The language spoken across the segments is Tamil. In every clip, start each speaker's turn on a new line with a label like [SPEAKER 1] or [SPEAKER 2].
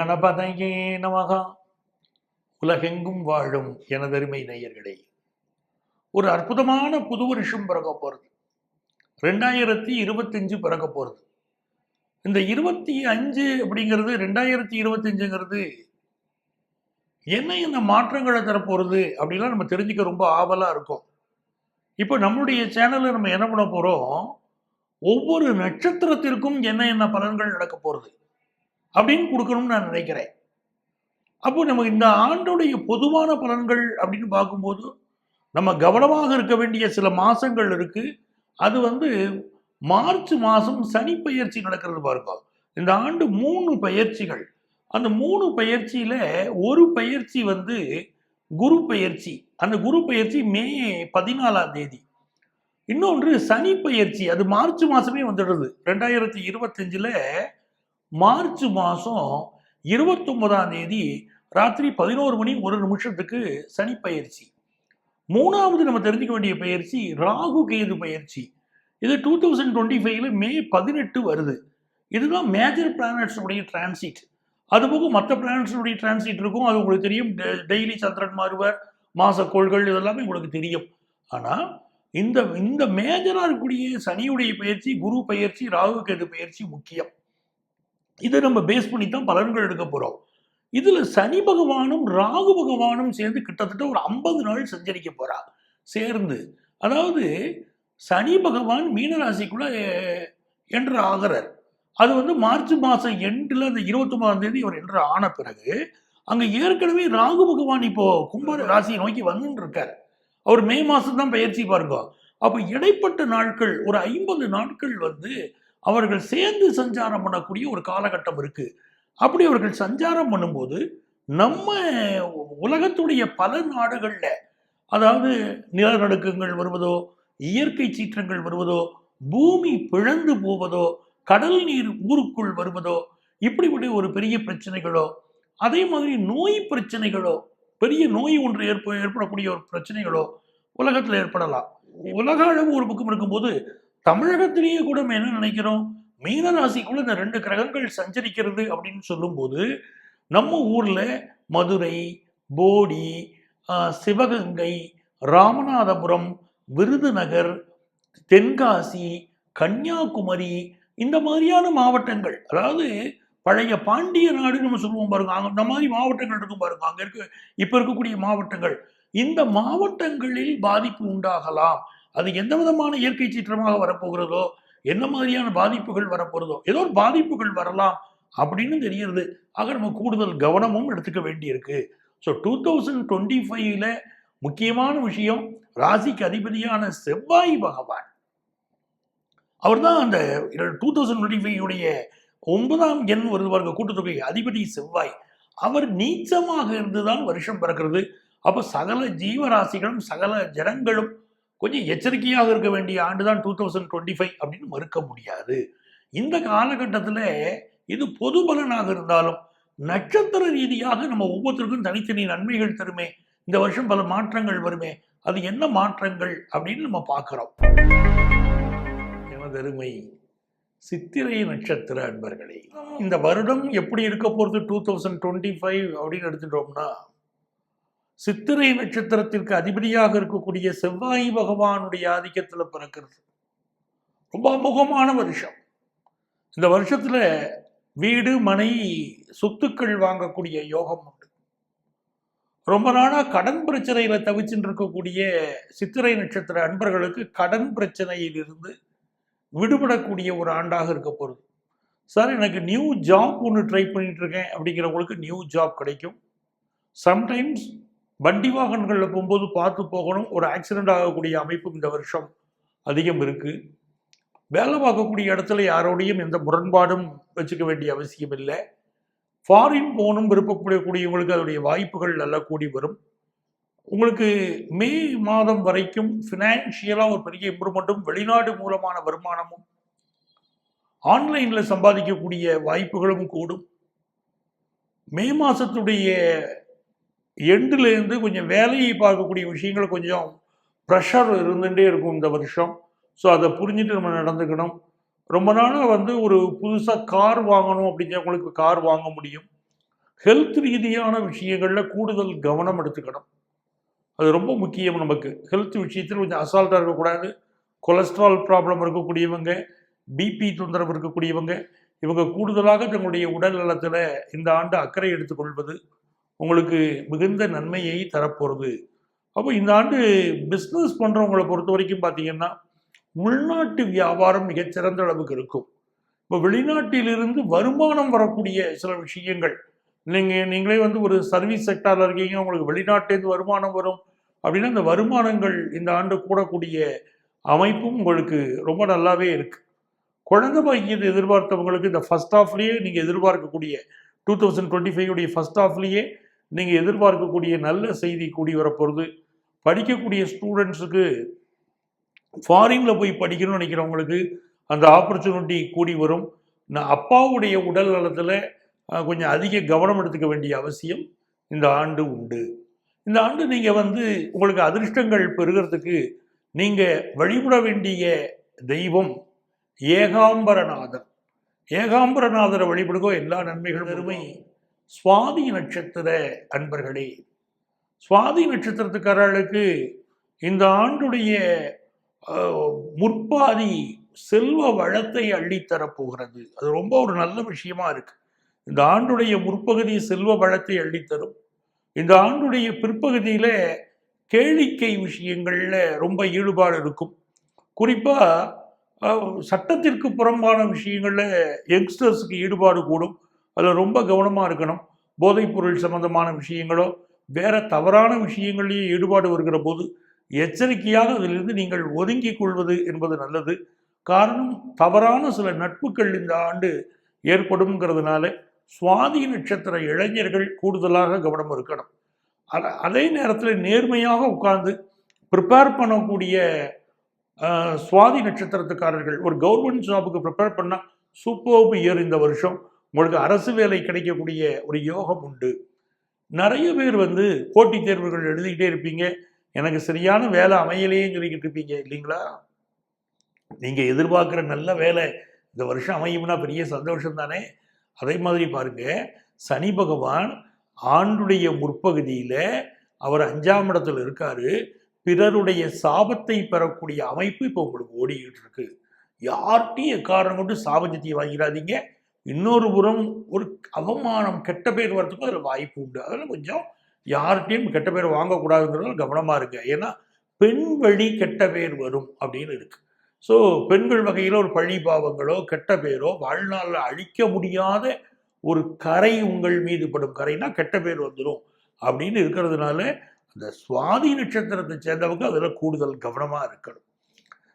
[SPEAKER 1] கணபதையே நமகா. உலகெங்கும் வாழும் எனதருமை நேயர்களே ஒரு அற்புதமான புது வருஷம் பிறக்க போகிறது ரெண்டாயிரத்தி இருபத்தஞ்சு பிறக்க போகிறது இந்த இருபத்தி அஞ்சு அப்படிங்கிறது ரெண்டாயிரத்தி இருபத்தஞ்சுங்கிறது என்ன என்ன மாற்றங்களை தரப்போகிறது அப்படிலாம் நம்ம தெரிஞ்சுக்க ரொம்ப ஆவலாக இருக்கும். இப்போ நம்மளுடைய சேனலில் நம்ம என்ன பண்ண போகிறோம் ஒவ்வொரு நட்சத்திரத்திற்கும் என்ன என்ன பலன்கள் நடக்க போகிறது அப்படின்னு கொடுக்கணும்னு நான் நினைக்கிறேன். அப்போ நமக்கு இந்த ஆண்டுடைய பொதுவான பலன்கள் அப்படின்னு பார்க்கும்போது நம்ம கவனமாக இருக்க வேண்டிய சில மாதங்கள் இருக்குது அது வந்து மார்ச் மாதம் சனி பயிற்சி நடக்கிறது பாருங்க. இந்த ஆண்டு மூணு பயிற்சிகள். அந்த மூணு பயிற்சியில் ஒரு பயிற்சி வந்து குரு பயிற்சி. அந்த குரு பயிற்சி மே பதினாலாம் தேதி. இன்னொன்று சனி பயிற்சி. அது மார்ச் மாதமே வந்துடுது. ரெண்டாயிரத்தி இருபத்தஞ்சில் மார்ச் மாதம் இருபத்தொன்பதாம் தேதி ராத்திரி பதினோரு மணி ஒரு நிமிஷத்துக்கு சனி பயிற்சி. மூணாவது நம்ம தெரிஞ்சுக்க வேண்டிய பயிற்சி ராகு கேது பயிற்சி. இது டூ தௌசண்ட் டுவெண்ட்டி ஃபைவ்ல மே பதினெட்டு வருது. இதுதான் மேஜர் பிளானட்ஸுடைய டிரான்சிட் அதுபோக மற்ற பிளானட்ஸுடைய டிரான்சிட் இருக்கும். அது உங்களுக்கு தெரியும். டெய்லி சந்திரன் மாறுவர் மாசக்கோள்கள் இதெல்லாமே உங்களுக்கு தெரியும். ஆனால் இந்த இந்த மேஜராக இருக்கக்கூடிய சனியுடைய பயிற்சி குரு பயிற்சி ராகு கேது பயிற்சி முக்கியம். இதை நம்ம பேஸ் பண்ணி தான் பலன்கள் எடுக்க போகிறோம் இதில் சனி பகவானும் ராகு பகவானும் சேர்ந்து கிட்டத்தட்ட ஒரு ஐம்பது நாள் சஞ்சரிக்க போகிறா சேர்ந்து. அதாவது சனி பகவான் மீனராசிக்குள்ள என்று ஆகிறார். அது வந்து மார்ச் மாதம் எண்டில் அந்த இருபத்தொம்பதாம் தேதி அவர் என்று ஆன பிறகு அங்கே ஏற்கனவே ராகு பகவான் இப்போ கும்ப ராசியை நோக்கி வந்துட்டு இருக்கார். அவர் மே மாதம் தான் பயிற்சி பாருங்க அப்போ இடைப்பட்ட நாட்கள் ஒரு ஐம்பது நாட்கள் வந்து அவர்கள் சேர்ந்து சஞ்சாரம் பண்ணக்கூடிய ஒரு காலகட்டம் இருக்குது அப்படி அவர்கள் சஞ்சாரம் பண்ணும்போது நம்ம உலகத்துடைய பல நாடுகளில் அதாவது நிலநடுக்கங்கள் வருவதோ இயற்கை சீற்றங்கள் வருவதோ பூமி பிழந்து போவதோ கடல் நீர் ஊருக்குள் வருவதோ இப்படிப்பட்ட ஒரு பெரிய பிரச்சனைகளோ அதே மாதிரி நோய் பிரச்சனைகளோ பெரிய நோய் ஒன்று ஏற்ப ஏற்படக்கூடிய ஒரு பிரச்சனைகளோ உலகத்தில் ஏற்படலாம். உலக அளவு ஒரு பக்கம் இருக்கும்போது தமிழகத்திலேயே கூட நம்ம என்ன நினைக்கிறோம்? மீனராசிக்குள்ள இந்த ரெண்டு கிரகங்கள் சஞ்சரிக்கிறது அப்படின்னு சொல்லும்போது நம்ம ஊர்ல மதுரை போடி ஆஹ், சிவகங்கை ராமநாதபுரம் விருதுநகர் தென்காசி கன்னியாகுமரி இந்த மாதிரியான மாவட்டங்கள். அதாவது பழைய பாண்டிய நாடு நம்ம சொல்லுவோம் பாருங்க. அங்க அந்த மாதிரி மாவட்டங்கள் இருக்கும் பாருங்க. அங்க இருக்க இப்ப இருக்கக்கூடிய மாவட்டங்கள். இந்த மாவட்டங்களில் பாதிப்பு உண்டாகலாம். அது எந்த விதமான இயற்கை சீற்றமாக வரப்போகிறதோ என்ன மாதிரியான பாதிப்புகள் வரப்போகிறதோ ஏதோ ஒரு பாதிப்புகள் வரலாம் அப்படின்னு தெரியுது ஆக நம்ம கூடுதல் கவனமும் எடுத்துக்க வேண்டியிருக்கு. ஸோ டூ தௌசண்ட் டுவெண்ட்டி ஃபைவ்ல முக்கியமான விஷயம் ராசிக்கு அதிபதியான செவ்வாய் பகவான். அவர் தான் அந்த டூ தௌசண்ட் டுவெண்ட்டி ஃபைவ் உடைய ஒன்பதாம் எண் வருது பாருங்க கூட்டத்தொகை அதிபதி செவ்வாய். அவர் நீச்சமாக இருந்துதான் வருஷம் பிறக்கிறது. அப்போ சகல ஜீவராசிகளும் சகல ஜனங்களும் கொஞ்சம் எச்சரிக்கையாக இருக்க வேண்டிய ஆண்டு தான் டூ தௌசண்ட் டுவெண்ட்டி ஃபைவ் அப்படின்னு மறுக்க முடியாது. இந்த காலகட்டத்தில் இது பொது பலனாக இருந்தாலும் நட்சத்திர ரீதியாக நம்ம ஒவ்வொருத்தருக்கும் தனித்தனி நன்மைகள் தருமே. இந்த வருஷம் பல மாற்றங்கள் வருமே. அது என்ன மாற்றங்கள் அப்படின்னு நம்ம பார்க்குறோம். எனதருமை சித்திரை நட்சத்திர அன்பர்களே இந்த வருடம் எப்படி இருக்க போகிறது டூ தௌசண்ட் டுவெண்ட்டி ஃபைவ் அப்படின்னு எடுத்துட்டோம்னா சித்திரை நட்சத்திரத்திற்கு அதிபதியாக இருக்கக்கூடிய செவ்வாய் பகவானுடைய ஆதிக்கத்தில் பிறக்கிறது. ரொம்ப அமுகமான வருஷம். இந்த வருஷத்தில் வீடு மனை சொத்துக்கள் வாங்கக்கூடிய யோகம் உண்டு. ரொம்ப நாளாக கடன் பிரச்சனையில் தவிச்சுட்டு இருக்கக்கூடிய சித்திரை நட்சத்திர அன்பர்களுக்கு கடன் பிரச்சனையிலிருந்து விடுபடக்கூடிய ஒரு ஆண்டாக இருக்க போகுது. சார் எனக்கு நியூ ஜாப் ஒன்று ட்ரை பண்ணிட்டு இருக்கேன். அப்படிங்கிறவங்களுக்கு நியூ ஜாப் கிடைக்கும். சம்டைம்ஸ் வண்டி வாகனங்களில் போகும்போது பார்த்து போகணும். ஒரு ஆக்சிடென்ட் ஆகக்கூடிய அமைப்பும் இந்த வருஷம் அதிகம் இருக்குது வேலை பார்க்கக்கூடிய இடத்துல யாரோடையும் எந்த முரண்பாடும் வச்சுக்க வேண்டிய அவசியம் இல்லை. ஃபாரின் போகணும் விருப்பப்படக்கூடியவங்களுக்கு அதனுடைய வாய்ப்புகள் நல்லா கூடி வரும். உங்களுக்கு மே மாதம் வரைக்கும் ஃபினான்ஷியலாக ஒரு பெரிய இம்ப்ரூவ்மெண்ட்டும் வெளிநாடு மூலமான வருமானமும் ஆன்லைனில் சம்பாதிக்கக்கூடிய வாய்ப்புகளும் கூடும். மே மாதத்துடைய எண்டுலேருந்து கொஞ்சம் வேலையை பார்க்கக்கூடிய விஷயங்கள் கொஞ்சம் ப்ரெஷர் இருந்துகிட்டே இருக்கும் இந்த வருஷம். ஸோ அதை புரிஞ்சுட்டு நம்ம நடந்துக்கணும். ரொம்ப நாளாக வந்து ஒரு புதுசாக கார் வாங்கணும் அப்படிங்கிறவங்களுக்கு கார் வாங்க முடியும். ஹெல்த் ரீதியான விஷயங்களில் கூடுதல் கவனம் எடுத்துக்கணும். அது ரொம்ப முக்கியம் நமக்கு. ஹெல்த் விஷயத்தில் கொஞ்சம் அசால்ட்டாக இருக்கக்கூடாது. கொலஸ்ட்ரால் ப்ராப்ளம் இருக்கக்கூடியவங்க பிபி தொந்தரவு இருக்கக்கூடியவங்க இவங்க கூடுதலாக தங்களுடைய உடல் நலத்தில் இந்த ஆண்டு அக்கறை எடுத்துக்கொள்வது உங்களுக்கு மிகுந்த நன்மையை தரப்போகிறது அப்போ இந்த ஆண்டு பிஸ்னஸ் பண்ணுறவங்களை பொறுத்த வரைக்கும் பார்த்தீங்கன்னா உள்நாட்டு வியாபாரம் மிகச்சிறந்த அளவுக்கு இருக்கும். இப்போ வெளிநாட்டிலிருந்து வருமானம் வரக்கூடிய சில விஷயங்கள் நீங்கள் நீங்களே வந்து ஒரு சர்வீஸ் செக்டாரில் இருக்கீங்க உங்களுக்கு வெளிநாட்டிலேருந்து வருமானம் வரும் அப்படின்னா இந்த வருமானங்கள் இந்த ஆண்டு கூடக்கூடிய அமைப்பும் உங்களுக்கு ரொம்ப நல்லாவே இருக்குது குழந்தை பாக்கியத்தை எதிர்பார்த்தவங்களுக்கு இந்த ஃபஸ்ட் ஆஃப்லேயே நீங்கள் எதிர்பார்க்கக்கூடிய டூ தௌசண்ட் டுவெண்ட்டி ஃபைவ் உடைய ஃபர்ஸ்ட் ஆஃப்லேயே நீங்கள் எதிர்பார்க்கக்கூடிய நல்ல செய்தி கூடி வரப்போகிறது படிக்கக்கூடிய ஸ்டூடெண்ட்ஸுக்கு ஃபாரினில் போய் படிக்கணும்னு நினைக்கிறவங்களுக்கு அந்த ஆப்பர்ச்சுனிட்டி கூடி வரும். நான் அப்பாவுடைய உடல் நலத்தில் கொஞ்சம் அதிக கவனம் எடுத்துக்க வேண்டிய அவசியம் இந்த ஆண்டு உண்டு. இந்த ஆண்டு நீங்கள் வந்து உங்களுக்கு அதிர்ஷ்டங்கள் பெறுகிறதுக்கு நீங்கள் வழிபட வேண்டிய தெய்வம் ஏகாம்பரநாதர். ஏகாம்பரநாதரை வழிபடுகோ எல்லா நன்மைகளும் பெருமை சுவாதி நட்சத்திர அன்பர்களே சுவாதி நட்சத்திரத்துக்காரர்களுக்கு இந்த ஆண்டுடைய முற்பாதி செல்வ வளத்தை அள்ளித்தரப் போகிறது அது ரொம்ப ஒரு நல்ல விஷயமா இருக்கு. இந்த ஆண்டுடைய முற்பகுதி செல்வ வளத்தை அள்ளித்தரும். இந்த ஆண்டுடைய பிற்பகுதியில கேளிக்கை விஷயங்கள்ல ரொம்ப ஈடுபாடு இருக்கும். குறிப்பா சட்டத்திற்கு புறம்பான விஷயங்கள்ல யங்ஸ்டர்ஸுக்கு ஈடுபாடு கூடும். அதில் ரொம்ப கவனமாக இருக்கணும். போதைப்பொருள் சம்மந்தமான சம்பந்தமான விஷயங்களோ வேற தவறான விஷயங்கள்லேயே ஈடுபாடு வருகிற போது எச்சரிக்கையாக அதிலிருந்து நீங்கள் ஒதுங்கிக் கொள்வது என்பது நல்லது. காரணம் தவறான சில நட்புகள் இந்த ஆண்டு ஏற்படும்ங்கிறதுனால சுவாதி நட்சத்திர இளைஞர்கள் கூடுதலாக கவனம் இருக்கணும். அதே நேரத்தில் நேர்மையாக உட்கார்ந்து ப்ரிப்பேர் பண்ணக்கூடிய சுவாதி நட்சத்திரத்துக்காரர்கள் ஒரு கவர்மெண்ட் ஜாபுக்கு ப்ரிப்பேர் பண்ணால் சூப்பர்பு இயர் இந்த வருஷம். உங்களுக்கு அரசு வேலை கிடைக்கக்கூடிய ஒரு யோகம் உண்டு. நிறைய பேர் வந்து போட்டித் தேர்வுகள் எழுதிக்கிட்டே இருப்பீங்க. எனக்கு சரியான வேலை அமையலையேன்னு சொல்லிக்கிட்டு இருப்பீங்க இல்லைங்களா? நீங்கள் எதிர்பார்க்குற நல்ல வேலை இந்த வருஷம் அமையும்னா பெரிய சந்தோஷம் தானே? அதே மாதிரி பாருங்க சனி பகவான் ஆண்டுடைய முற்பகுதியில் அவர் அஞ்சாம் இடத்துல இருக்காரு. பிறருடைய சாபத்தை பெறக்கூடிய அமைப்பு இப்போ உங்களுக்கு ஓடிக்கிட்டு இருக்கு. யார்கிட்டையும் எக்காரணம் கொண்டு சாபஜத்தியை வாங்கிடாதீங்க. இன்னொரு புறம் ஒரு அவமானம் கெட்ட பேர் வரத்துக்கும் அதில் வாய்ப்பு உண்டு. அதில் கொஞ்சம் யார்கிட்டையும் கெட்ட பேர் வாங்கக்கூடாதுங்கிறதுல கவனமாக இருக்கு ஏன்னா பெண் வழி கெட்ட பேர் வரும் அப்படின்னு இருக்கு. ஸோ பெண்கள் வகையில் ஒரு பழி பாவங்களோ கெட்ட பேரோ வாழ்நாளில் அழிக்க முடியாத ஒரு கரை உங்கள் மீது படும். கரைனா கெட்ட பேர் வந்துடும் அப்படின்னு இருக்கிறதுனால அந்த சுவாதி நட்சத்திரத்தை சேர்ந்தவங்க அதில் கூடுதல் கவனமாக இருக்கணும்.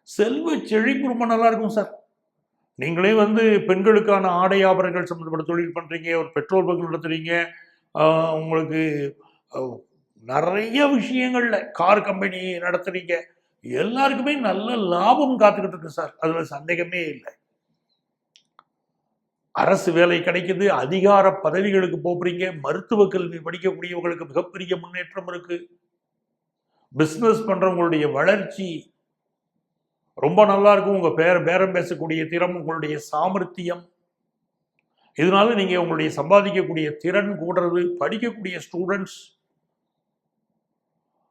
[SPEAKER 1] செல்வ செழிப்பு ரொம்ப நல்லா இருக்கும் சார். நீங்களே வந்து பெண்களுக்கான ஆடை ஆபரணங்கள் சம்மந்தப்பட்ட தொழில் பண்ணுறீங்க ஒரு பெட்ரோல் பங்க் நடத்துகிறீங்க உங்களுக்கு நிறைய விஷயங்களில் கார் கம்பெனி நடத்துறீங்க. எல்லாருக்குமே நல்ல லாபம் காத்துக்கிட்டு இருக்கு சார். அதில் சந்தேகமே இல்லை. அரசு வேலை கிடைக்குது அதிகார பதவிகளுக்கு போகிறீங்க மருத்துவ கல்வி படிக்கக்கூடியவங்களுக்கு மிகப்பெரிய முன்னேற்றம் இருக்குது பிஸ்னஸ் பண்ணுறவங்களுடைய வளர்ச்சி ரொம்ப நல்லா இருக்கும் உங்கள் பேர பேரம் பேசக்கூடிய திறம் உங்களுடைய சாமர்த்தியம். இதனால நீங்கள் உங்களுடைய சம்பாதிக்கக்கூடிய திறன் கூடுறது படிக்கக்கூடிய ஸ்டூடெண்ட்ஸ்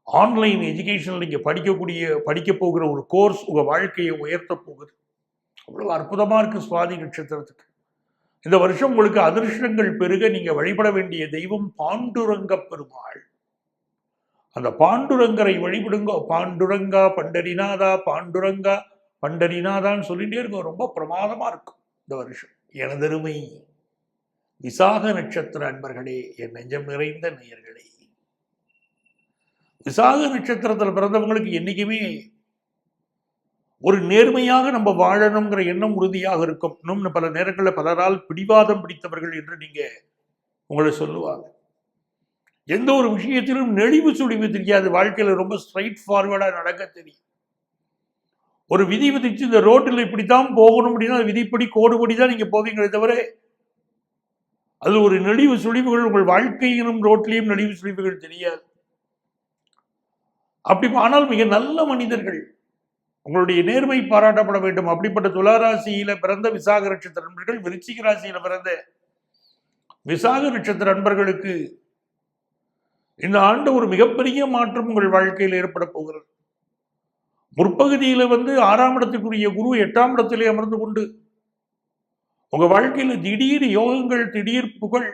[SPEAKER 1] ஆன்லைன் எஜுகேஷனில் நீங்கள் படிக்கக்கூடிய படிக்க போகிற ஒரு கோர்ஸ் உங்கள் வாழ்க்கையை உயர்த்த போகுது. அவ்வளோ அற்புதமாக இருக்கு சுவாதி நட்சத்திரத்துக்கு. இந்த வருஷம் உங்களுக்கு அதிர்ஷ்டங்கள் பெருக நீங்கள் வழிபட வேண்டிய தெய்வம் பாண்டுரங்க பெருமாள். அந்த பாண்டுரங்கரை வழிபடுங்கோ. பாண்டுரங்கா பண்டரிநாதா பாண்டுரங்கா பண்டரிநாதான்னு சொல்லிட்டே இருக்கும். ரொம்ப பிரமாதமாக இருக்கும் இந்த வருஷம். எனதருமை விசாக நட்சத்திர அன்பர்களே என் நெஞ்சம் நிறைந்த நேயர்களே. விசாக நட்சத்திரத்தில் பிறந்தவங்களுக்கு என்னைக்குமே ஒரு நேர்மையாக நம்ம வாழணுங்கிற எண்ணம் உறுதியாக இருக்கும். இன்னும் பல நேரங்களில் பலரால் பிடிவாதம் பிடித்தவர்கள் என்று நீங்கள் உங்களை சொல்லுவாங்க. எந்த ஒரு விஷயத்திலும் நெளிவு சுழிவு தெரியாது வாழ்க்கையில் ரொம்ப ஸ்ட்ரைட் ஃபார்வர்டாக நடக்க தெரியும். ஒரு விதி விதிச்சு இந்த ரோட்டில் இப்படித்தான் போகணும் அப்படின்னா அது விதிப்படி கோடுபடி தான் நீங்கள் போவீங்களே தவிர அது ஒரு நெளிவு சுழிவுகள் உங்கள் வாழ்க்கையிலும் ரோட்லேயும் நெளிவு சுழிவுகள் தெரியாது. அப்படி ஆனால் மிக நல்ல மனிதர்கள் உங்களுடைய நேர்மை பாராட்டப்பட வேண்டும். அப்படிப்பட்ட துளாராசியில பிறந்த விசாக நட்சத்திர நண்பர்கள் விருச்சிக ராசியில பிறந்த விசாக நட்சத்திர நண்பர்களுக்கு இந்த ஆண்டு ஒரு மிகப்பெரிய மாற்றம் உங்கள் வாழ்க்கையில் ஏற்பட போகிறது. முற்பகுதியில வந்து ஆறாம் இடத்துக்குரிய குரு எட்டாம் இடத்திலே அமர்ந்து கொண்டு உங்க வாழ்க்கையில திடீர் யோகங்கள் திடீர் புகழ்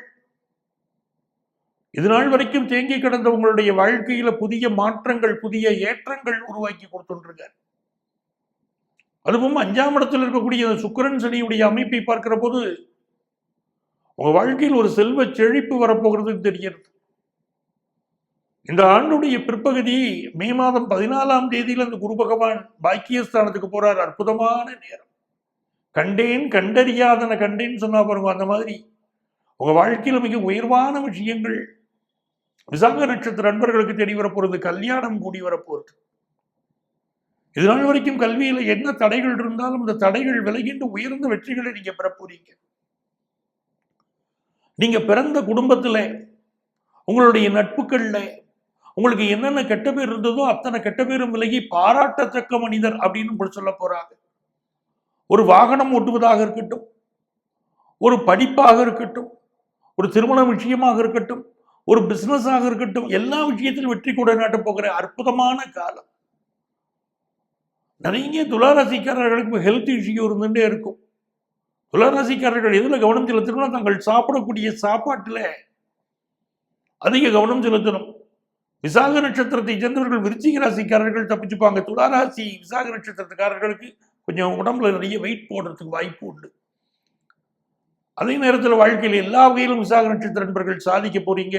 [SPEAKER 1] இது நாள் வரைக்கும் தேங்கி கிடந்த உங்களுடைய வாழ்க்கையில புதிய மாற்றங்கள் புதிய ஏற்றங்கள் உருவாக்கி கொடுத்துருங்க அதுவும் அஞ்சாம் இடத்தில் இருக்கக்கூடிய சுக்கரன் சுக்கிரன் சனியுடைய அமைப்பை பார்க்கிற போது உங்க வாழ்க்கையில் ஒரு செல்வ செழிப்பு வரப்போகிறது தெரிகிறது. இந்த ஆண்டுடைய பிற்பகுதி மே மாதம் பதினாலாம் தேதியில் அந்த குரு பகவான் பாக்கியஸ்தானத்துக்கு போறார். அற்புதமான நேரம். கண்டேன் கண்டறியாதன கண்டேன்னு சொன்னா பாருங்க அந்த மாதிரி. உங்க வாழ்க்கையில் மிக உயர்வான விஷயங்கள். விசாக நட்சத்திர நண்பர்களுக்கு தேடி வரப்போறது கல்யாணம் கூடி வரப்போறது. இது நாள் வரைக்கும் கல்வியில என்ன தடைகள் இருந்தாலும் அந்த தடைகள் விலகின்ற உயர்ந்த வெற்றிகளை நீங்க பெற போறீங்க. நீங்க பிறந்த குடும்பத்துல உங்களுடைய நட்புகள்ல உங்களுக்கு என்னென்ன கெட்ட பேர் இருந்ததோ அத்தனை கெட்ட பேரும் விலகி பாராட்டத்தக்க மனிதர் அப்படின்னு இப்படி சொல்ல போறாங்க. ஒரு வாகனம் ஓட்டுவதாக இருக்கட்டும் ஒரு படிப்பாக இருக்கட்டும் ஒரு திருமண விஷயமாக இருக்கட்டும் ஒரு பிசினஸாக இருக்கட்டும் எல்லா விஷயத்திலும் வெற்றி கூட நாட்டப் போகிற அற்புதமான காலம். நிறைய துளாராசிக்காரர்களுக்கு ஹெல்த் இஷ்யூ இருந்துட்டே இருக்கும். துளாராசிக்காரர்கள் எதில் கவனம் செலுத்தணும்னா தங்கள் சாப்பிடக்கூடிய சாப்பாட்டில் அதிக கவனம் செலுத்தணும். விசாக நட்சத்திரத்தை சேர்ந்தவர்கள் விருச்சிக ராசிக்காரர்கள் தப்பிச்சுப்பாங்க. துளாராசி விசாக நட்சத்திரத்துக்காரர்களுக்கு கொஞ்சம் உடம்புல நிறைய வெயிட் போடுறதுக்கு வாய்ப்பு உண்டு. அதே நேரத்தில் வாழ்க்கையில் எல்லா வகையிலும் விசாக நட்சத்திர நண்பர்கள் சாதிக்க போறீங்க.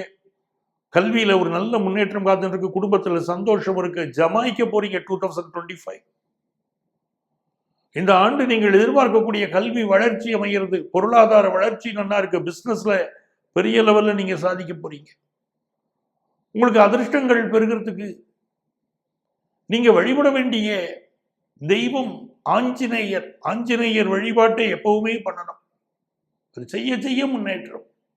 [SPEAKER 1] கல்வியில ஒரு நல்ல முன்னேற்றம் காத்துருக்கு குடும்பத்தில் குடும்பத்துல சந்தோஷம் இருக்கு ஜமாய்க்க போறீங்க டூ தௌசண்ட் டுவெண்ட்டி ஃபைவ் இந்த ஆண்டு நீங்கள் எதிர்பார்க்கக்கூடிய கல்வி வளர்ச்சி அமைகிறது பொருளாதார வளர்ச்சி நல்லா இருக்கு பிஸ்னஸ்ல பெரிய லெவல்ல நீங்க சாதிக்க போறீங்க. உங்களுக்கு அதிர்ஷ்டங்கள் பெறுகிறதுக்கு நீங்க வழிபட வேண்டிய தெய்வம் ஆஞ்சநேயர் ஆஞ்சநேயர் வழிபாட்டை எப்பவுமே பண்ணணும். அது செய்ய செய்ய முன்னேற்றம்.